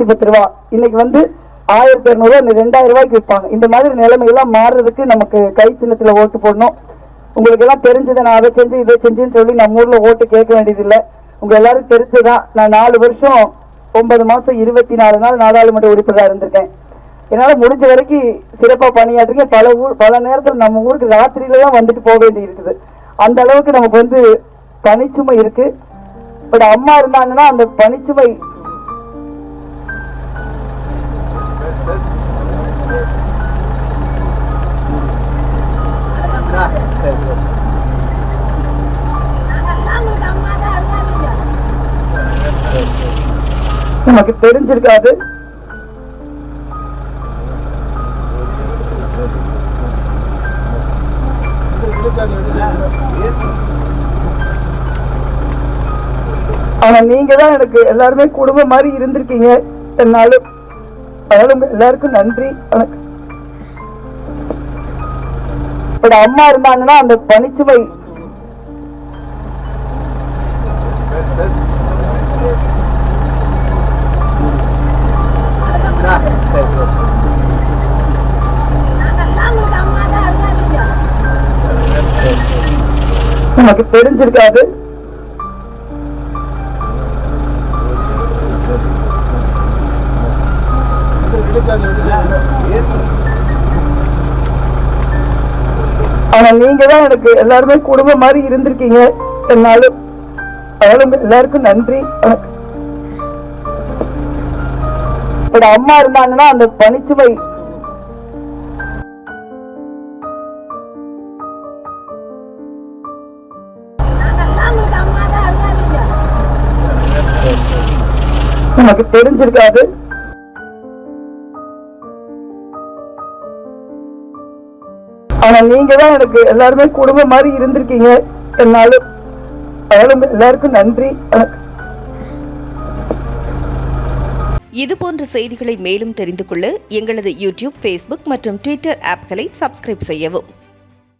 நானூத்தி பத்து ரூபா. இன்னைக்கு வந்து ஆயிரத்தி இருநூறு ரெண்டாயிரம் ரூபாய்க்கு விற்பாங்க. இந்த மாதிரி நிலைமையெல்லாம் மாறுறதுக்கு நமக்கு கை சின்னத்துல ஓட்டு போடணும். உங்களுக்கு எல்லாம் தெரிஞ்சதை நான் அதை செஞ்சு இதை செஞ்சுன்னு சொல்லி நம்ம ஊர்ல ஓட்டு கேட்க வேண்டியதில்லை. உங்க எல்லாரும் தெரிஞ்சுதான் நான் நாலு வருஷம் ஒன்பது மாசம் இருபத்தி நாலு நாள் நாடாளுமன்ற உறுப்பினராக இருந்திருக்கேன். என்னால முடிஞ்ச வரைக்கும் சிறப்பா பணியாற்றிருக்கேன் பல ஊர் பல நேரத்தில் நம்ம ஊருக்கு ராத்திரியில தான் வந்துட்டு போக வேண்டி இருக்குது. அந்த அளவுக்கு நமக்கு வந்து பனிச்சுமை இருக்கு. பட் அம்மா இருந்தாங்கன்னா அந்த பனிச்சுமை நமக்கு தெரிஞ்சிருக்காது. ஆனா நீங்க தான் எனக்கு எல்லாருமே குடும்பம் மாதிரி இருந்திருக்கீங்க. என்னாலும் அதனால உங்க எல்லாருக்கும் நன்றி எனக்கு அம்மா இருந்தாங்கன்னா அந்த பனிச்சுமை நமக்கு தெரிஞ்சிருக்காது. ஆனா நீங்க தான் எனக்கு எல்லாருமே குடும்பம் மாதிரி இருந்திருக்கீங்க. என்னாலும் அதனால எல்லாருக்கும் நன்றி என்னோட அம்மா இருந்தாங்கன்னா அந்த பனிச்சுவை நமக்கு தெரிஞ்சிருக்காது. ஆனா நீங்க தான் எனக்கு எல்லாருமே குடும்பம் மாதிரி இருந்திருக்கீங்க. என்னாலும் அதனால எல்லாருக்கும் நன்றி இது போன்ற செய்திகளை மேலும் தெரிந்து கொள்ள எங்களது யூடியூப் ஃபேஸ்புக் மற்றும் ட்விட்டர் ஆப்களை சப்ஸ்கிரைப் செய்யவும்.